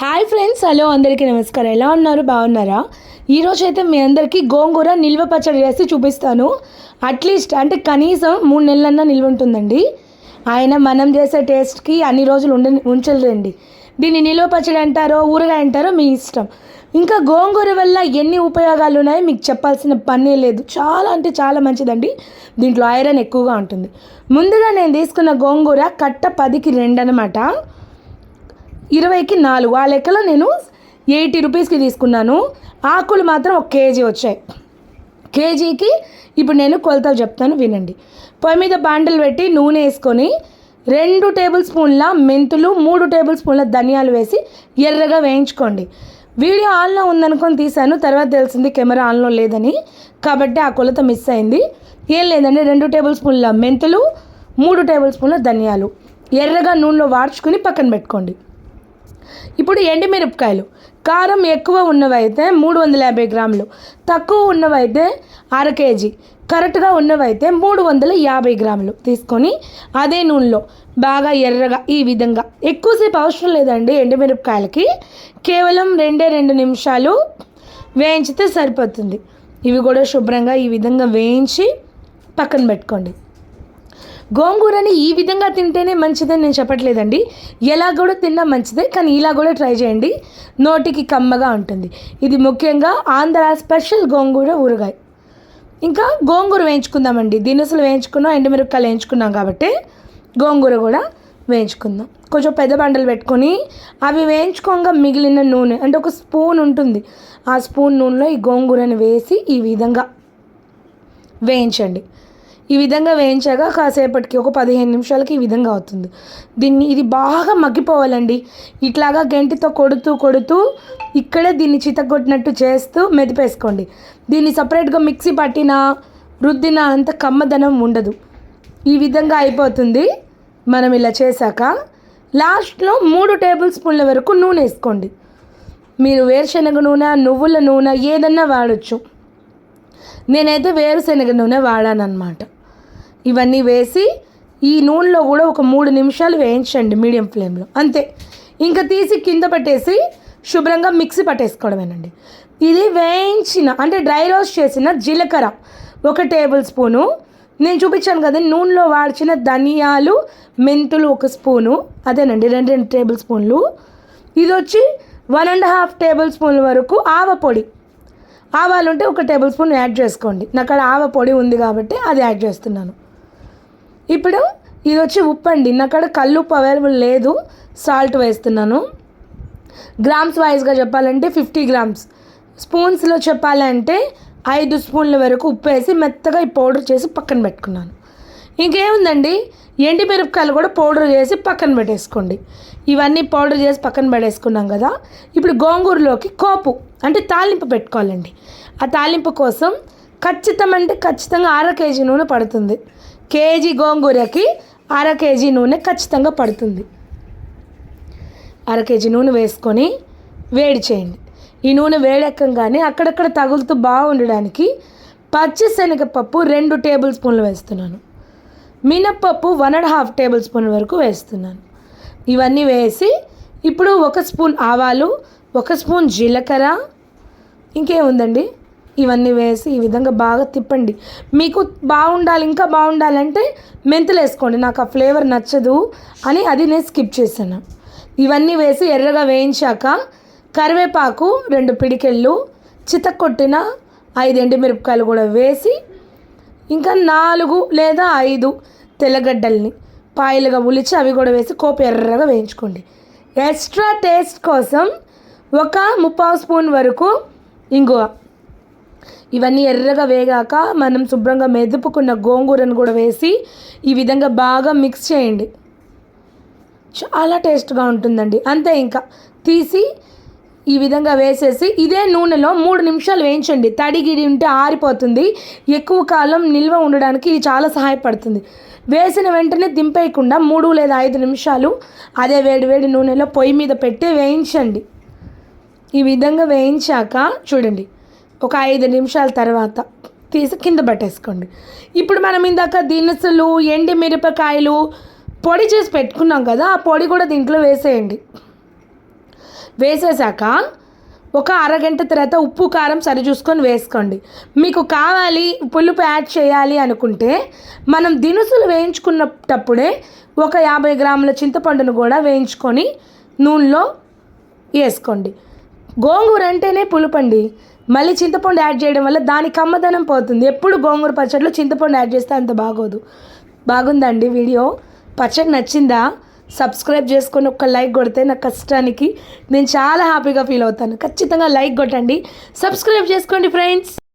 Hi friends hello అందరికీ నమస్కారం. ఎలా ఉన్నారు? బాగున్నారా? ఈరోజు అయితే మీ అందరికీ గోంగూర నిల్వ పచ్చడి చేసి చూపిస్తాను. అట్లీస్ట్ అంటే కనీసం మూడు నెలలన్నా నిల్వ ఉంటుందండి. ఆయన మనం చేసే టేస్ట్కి అన్ని రోజులు ఉండ ఉంచలేండి దీన్ని నిల్వ పచ్చడి అంటారో ఊరగాయ అంటారో మీ ఇష్టం. ఇంకా గోంగూర వల్ల ఎన్ని ఉపయోగాలు ఉన్నాయో మీకు చెప్పాల్సిన పనే లేదు. చాలా అంటే చాలా మంచిదండి. దీంట్లో ఐరన్ ఎక్కువగా ఉంటుంది. ముందుగా నేను తీసుకున్న గోంగూర కట్ట పదికి రెండు అనమాట ఇరవైకి నాలుగు. ఆ లెక్కలో నేను ఎయిటీ రూపీస్కి తీసుకున్నాను. ఆకులు మాత్రం ఒక కేజీ వచ్చాయి. కేజీకి ఇప్పుడు నేను కొలతలు చెప్తాను వినండి. పొయ్యి మీద బాండలు పెట్టి నూనె వేసుకొని రెండు టేబుల్ స్పూన్ల మెంతులు మూడు టేబుల్ స్పూన్ల ధనియాలు వేసి ఎర్రగా వేయించుకోండి. వీడియో ఆన్లో ఉందనుకొని తీశాను తర్వాత తెలిసింది కెమెరా ఆన్లో లేదని. కాబట్టి ఆ కొలత మిస్ అయింది. ఏం లేదండి రెండు టేబుల్ స్పూన్ల మెంతులు మూడు టేబుల్ స్పూన్ల ధనియాలు. ఎర్రగా నూనెలో వాడ్చుకుని పక్కన పెట్టుకోండి. ఇప్పుడు ఎండుమిరపకాయలు కారం ఎక్కువ ఉన్నవైతే మూడు వందల యాభై గ్రాములు. తక్కువ ఉన్నవైతే అర కేజీ. కరెక్ట్గా ఉన్నవైతే మూడు వందల యాభై గ్రాములు. తీసుకొని అదే నూనెలో బాగా ఎర్రగా ఈ విధంగా. ఎక్కువసేపు అవసరం లేదండి ఎండుమిరపకాయలకి కేవలం రెండే రెండు నిమిషాలు వేయించితే సరిపోతుంది. ఇవి కూడా శుభ్రంగా ఈ విధంగా వేయించి పక్కన పెట్టుకోండి. గోంగూరని ఈ విధంగా తింటేనే మంచిదని నేను చెప్పట్లేదండి. ఎలా కూడా తిన్నా మంచిదే కానీ ఇలా కూడా ట్రై చేయండి. నోటికి కమ్మగా ఉంటుంది. ఇది ముఖ్యంగా ఆంధ్ర స్పెషల్ గోంగూర ఊరగాయ. ఇంకా గోంగూర వేయించుకుందామండి. దినుసులు వేయించుకున్నాం ఎండుమిరపకాయలు వేయించుకున్నాం కాబట్టి గోంగూర కూడా వేయించుకుందాం. కొంచెం పెద్ద బండలు పెట్టుకొని అవి వేయించుకోగా మిగిలిన నూనె అంటే ఒక స్పూన్ ఉంటుంది. ఆ స్పూన్ నూనెలో ఈ గోంగూరని వేసి ఈ విధంగా వేయించండి. ఈ విధంగా వేయించాక కాసేపటికి ఒక పదిహేను నిమిషాలకి ఈ విధంగా అవుతుంది. దీన్ని ఇది బాగా మగ్గిపోవాలండి. ఇట్లాగా గంటితో కొడుతూ కొడుతూ ఇక్కడే దీన్ని చితగొట్టినట్టు చేస్తూ మెదిపేసుకోండి. దీన్ని సపరేట్గా మిక్సీ పట్టిన రుద్దిన అంత కమ్మదనం ఉండదు. ఈ విధంగా అయిపోతుంది. మనం ఇలా చేశాక లాస్ట్లో మూడు టేబుల్ స్పూన్ల వరకు నూనె వేసుకోండి. మీరు వేరుశనగ నూనె నువ్వుల నూనె ఏదన్నా వాడచ్చు. నేనైతే వేరుశనగ నూనె వాడాను అనమాట ఇవన్నీ వేసి ఈ నూనెలో కూడా ఒక మూడు నిమిషాలు వేయించండి మీడియం ఫ్లేమ్లో. అంతే. ఇంకా తీసి కింద పెట్టేసి శుభ్రంగా మిక్సీ పట్టేసుకోవడమేనండి. ఇది వేయించిన అంటే డ్రై రోస్ట్ చేసిన జీలకర్ర ఒక టేబుల్ స్పూను. నేను చూపించాను కదా నూనెలో వాడిచిన ధనియాలు మెంతులు ఒక స్పూను. అదేనండి రెండు రెండు టేబుల్ స్పూన్లు. ఇది వచ్చి వన్ అండ్ హాఫ్ టేబుల్ స్పూన్ల వరకు ఆవ పొడి. ఆవాలు ఉంటే ఒక టేబుల్ స్పూన్ యాడ్ చేసుకోండి. నాకు అక్కడ ఆవ పొడి ఉంది కాబట్టి అది యాడ్ చేస్తున్నాను. ఇప్పుడు ఇది వచ్చి ఉప్పు అండి నా కాడ కల్లుప్పు అవైలబుల్ లేదు. సాల్ట్ వేస్తున్నాను. గ్రామ్స్ వైజ్గా చెప్పాలంటే ఫిఫ్టీ గ్రామ్స్ స్పూన్స్లో చెప్పాలంటే ఐదు స్పూన్ల వరకు ఉప్పు వేసి మెత్తగా ఈ పౌడర్ చేసి పక్కన పెట్టుకున్నాను. ఇంకేముందండి? ఎండి మిరపకాయలు కూడా పౌడర్ చేసి పక్కన పెట్టేసుకోండి. ఇవన్నీ పౌడర్ చేసి పక్కన పెట్టేసుకున్నాం కదా. ఇప్పుడు గోంగూరలోకి కోపు అంటే తాలింపు పెట్టుకోవాలండి. ఆ తాలింపు కోసం ఖచ్చితం అంటే ఖచ్చితంగా అర కేజీ నూనె పడుతుంది. కేజీ గోంగూరకి అర కేజీ నూనె ఖచ్చితంగా పడుతుంది. అర కేజీ నూనె వేసుకొని వేడి చేయండి. ఈ నూనె వేడెక్కగానే అక్కడక్కడ తగులుతూ బాగుండడానికి పచ్చి శనగపప్పు రెండు టేబుల్ స్పూన్లు వేస్తున్నాను. మినప్పప్పు one and half tablespoon వరకు వేస్తున్నాను. ఇవన్నీ వేసి ఇప్పుడు ఒక స్పూన్ ఆవాలు ఒక స్పూన్ జీలకర్ర ఇంకేముందండి? ఇవన్నీ వేసి ఈ విధంగా బాగా తిప్పండి. మీకు బాగుండాలి ఇంకా బాగుండాలంటే మెంతులు వేసుకోండి నాకు ఆ ఫ్లేవర్ నచ్చదు అని అది నేను స్కిప్ చేశాను. ఇవన్నీ వేసి ఎర్రగా వేయించాక కరివేపాకు రెండు పిడికెళ్ళు చితక్కొట్టిన ఐదు ఎండుమిరపకాయలు కూడా వేసి ఇంకా నాలుగు లేదా ఐదు తెల్లగడ్డల్ని పాయలుగా ఉలిచి అవి కూడా వేసి కోప ఎర్రగా వేయించుకోండి. ఎక్స్ట్రా టేస్ట్ కోసం ఒక ముప్పావు స్పూన్ వరకు ఇంగువ ఇవన్నీ ఎర్రగా వేగాక మనం శుభ్రంగా మెదుపుకున్న గోంగూరను కూడా వేసి ఈ విధంగా బాగా మిక్స్ చేయండి. చాలా టేస్ట్గా ఉంటుందండి. అంతే ఇంకా. తీసి ఈ విధంగా వేసేసి ఇదే నూనెలో మూడు నిమిషాలు వేయించండి. తడిగిడి ఉంటే ఆరిపోతుంది. ఎక్కువ కాలం నిల్వ ఉండడానికి ఇది చాలా సహాయపడుతుంది. వేసిన వెంటనే దింపేయకుండా మూడు లేదా ఐదు నిమిషాలు అదే వేడి వేడి నూనెలో పొయ్యి మీద పెట్టి వేయించండి. ఈ విధంగా వేయించాక చూడండి. ఒక ఐదు నిమిషాల తర్వాత తీసి కింద పట్టేసుకోండి. ఇప్పుడు మనం ఇందాక దినుసులు ఎండి మిరపకాయలు పొడి చేసి పెట్టుకున్నాం కదా ఆ పొడి కూడా దీంట్లో వేసేయండి. వేసేసాక ఒక అరగంట తర్వాత ఉప్పు కారం సరి చూసుకొని వేసుకోండి. మీకు కావాలి పులుపు యాడ్ చేయాలి అనుకుంటే మనం దినుసులు వేయించుకున్నప్పుడే ఒక యాభై గ్రాముల చింతపండును కూడా వేయించుకొని నూనెలో వేసుకోండి. గోంగూర అంటేనే పులుపండి. మళ్ళీ చింతపండు యాడ్ చేయడం వల్ల దాని కమ్మదనం పోతుంది. ఎప్పుడు గోంగూర పచ్చడిలో చింతపండు యాడ్ చేస్తే అంత బాగోదు. బాగుందండి వీడియో. పచ్చడి నచ్చిందా? సబ్స్క్రైబ్ చేసుకొని ఒక లైక్ కొడితే నా కష్టానికి నేను చాలా హ్యాపీగా ఫీల్ అవుతాను. ఖచ్చితంగా లైక్ కొట్టండి. సబ్స్క్రైబ్ చేసుకోండి ఫ్రెండ్స్.